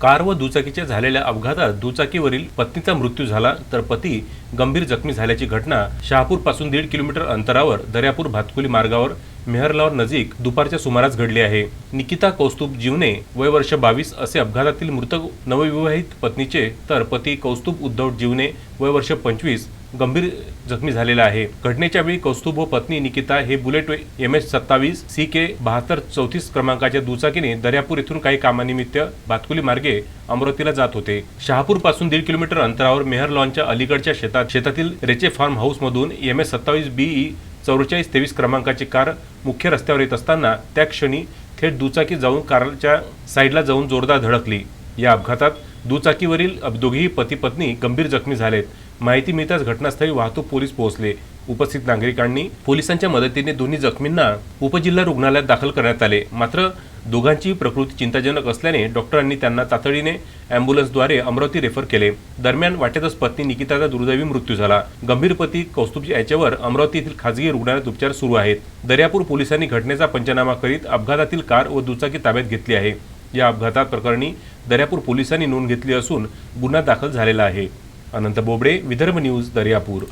Car व दुचाकीच्या झालेल्या अपघातात दुचाकीवरील पत्नीचा मृत्यू झाला तर पती गंभीर जखमी झाल्याची घटना शहापूरपासून दीड किलोमीटर अंतरावर दर्यापूर भातकुली मार्गावर मेहरलावर नजीक दुपारच्या सुमारास घडली आहे. निकिता कौस्तुभ जीवने वय वर्ष बावीस असे अपघातातील मृत नवविवाहित पत्नीचे तर पती कौस्तुभ उद्धव जीवने वय वर्ष पंचवीस गंभीर जखमी झालेला आहे. घटनेच्या वेळी कौस्तुभ व पत्नी निकिता हे बुलेट एम एस सत्तावीस सी के बहात्तर चौतीस क्रमांकाच्या दुचाकीने दर्यापूर येथून काही कामानिमित्त भातकुली मार्गे अमरावतीला जात होते. शहापूरपासून दीड किलोमीटर अंतरावर मेहर लॉनच्या अलीकडच्या शेतात शेतातील रेचे फार्म हाऊस मधून एम एस सत्तावीस बीई चौवेचाळीस तेवीस क्रमांकाची कार मुख्य रस्त्यावर येत असताना त्या क्षणी थेट दुचाकी जाऊन कारच्या साईडला जाऊन जोरदार धडकली. या अपघातात दुचाकीवरील दोघेही पती पत्नी गंभीर जखमी झालेत. माहिती मिळताच घटनास्थळी वाहतूक पोलीस पोहोचले. उपस्थित नागरिकांनी पोलिसांच्या मदतीने दोन्ही जखमींना उपजिल्हा रुग्णालयात दाखल करण्यात आले. मात्र दोघांची प्रकृती चिंताजनक असल्याने डॉक्टरांनी त्यांना तातडीने अँब्युलन्सद्वारे अमरावती रेफर केले. दरम्यान वाटेतच पत्नी निकिताचा दुर्दैवी मृत्यू झाला. गंभीर पती कौस्तुभ याच्यावर अमरावती येथील खासगी रुग्णालयात उपचार सुरू आहेत. दर्यापूर पोलिसांनी घटनेचा पंचनामा करीत अपघातातील कार व दुचाकी ताब्यात घेतली आहे. या अपघातात प्रकरणी दर्यापूर पोलिसांनी नोंद घेतली असून गुन्हा दाखल झालेला आहे. अनंत बोबडे विदर्भ न्यूज दर्यापूर.